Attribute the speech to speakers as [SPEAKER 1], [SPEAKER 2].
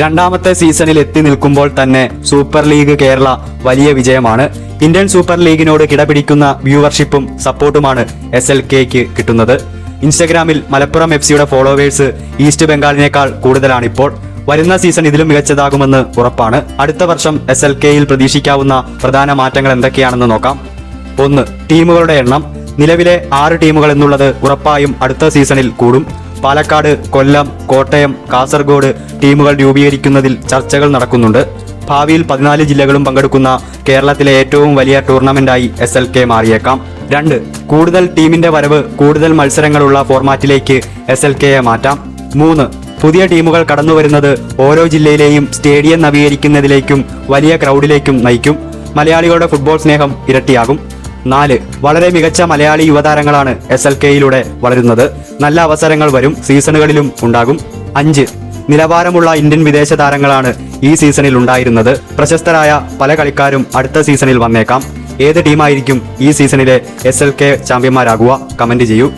[SPEAKER 1] രണ്ടാമത്തെ സീസണിൽ എത്തി നിൽക്കുമ്പോൾ തന്നെ സൂപ്പർ ലീഗ് കേരള വലിയ വിജയമാണ്. ഇന്ത്യൻ സൂപ്പർ ലീഗിനോട് കിടപിടിക്കുന്ന വ്യൂവർഷിപ്പും സപ്പോർട്ടുമാണ് എസ് എൽ കെക്ക് കിട്ടുന്നത്. ഇൻസ്റ്റഗ്രാമിൽ മലപ്പുറം എഫ് സിയുടെ ഫോളോവേഴ്സ് ഈസ്റ്റ് ബംഗാളിനേക്കാൾ കൂടുതലാണിപ്പോൾ. വരുന്ന സീസൺ ഇതിലും മികച്ചതാകുമെന്ന് ഉറപ്പാണ്. അടുത്ത വർഷം എസ് എൽ കെയിൽ പ്രതീക്ഷിക്കാവുന്ന പ്രധാന മാറ്റങ്ങൾ എന്തൊക്കെയാണെന്ന് നോക്കാം. ഒന്ന് ടീമുകളുടെ എണ്ണം. നിലവിലെ ആറ് ടീമുകൾ എന്നുള്ളത് ഉറപ്പായും അടുത്ത സീസണിൽ കൂടും. പാലക്കാട് കൊല്ലം കോട്ടയം കാസർഗോഡ് ടീമുകൾ രൂപീകരിക്കുന്നതിൽ ചർച്ചകൾ നടക്കുന്നുണ്ട്. ഭാവിയിൽ പതിനാല് ജില്ലകളും പങ്കെടുക്കുന്ന കേരളത്തിലെ ഏറ്റവും വലിയ ടൂർണമെന്റായി എസ് എൽ കെ മാറിയേക്കാം. രണ്ട് കൂടുതൽ ടീമിന്റെ വരവ് കൂടുതൽ മത്സരങ്ങളുള്ള ഫോർമാറ്റിലേക്ക് എസ് എൽ കെയെ മാറ്റാം. മൂന്ന് പുതിയ ടീമുകൾ കടന്നുവരുന്നത് ഓരോ ജില്ലയിലെയും സ്റ്റേഡിയം നവീകരിക്കുന്നതിലേക്കും വലിയ ക്രൗഡിലേക്കും നയിക്കും. മലയാളികളുടെ ഫുട്ബോൾ സ്നേഹം ഇരട്ടിയാകും. നാല് വളരെ മികച്ച മലയാളി യുവതാരങ്ങളാണ് എസ് എൽ കെയിലൂടെ വളരുന്നത്. നല്ല അവസരങ്ങൾ വരും സീസണുകളിലും ഉണ്ടാകും. അഞ്ച് നിലവാരമുള്ള ഇന്ത്യൻ വിദേശ താരങ്ങളാണ് ഈ സീസണിൽ ഉണ്ടായിരുന്നത്. പ്രശസ്തരായ പല കളിക്കാരും അടുത്ത സീസണിൽ വന്നേക്കാം. ഏത് ടീമായിരിക്കും ഈ സീസണിലെ എസ് എൽ കെ ചാമ്പ്യന്മാരാകുക? കമന്റ് ചെയ്യൂ.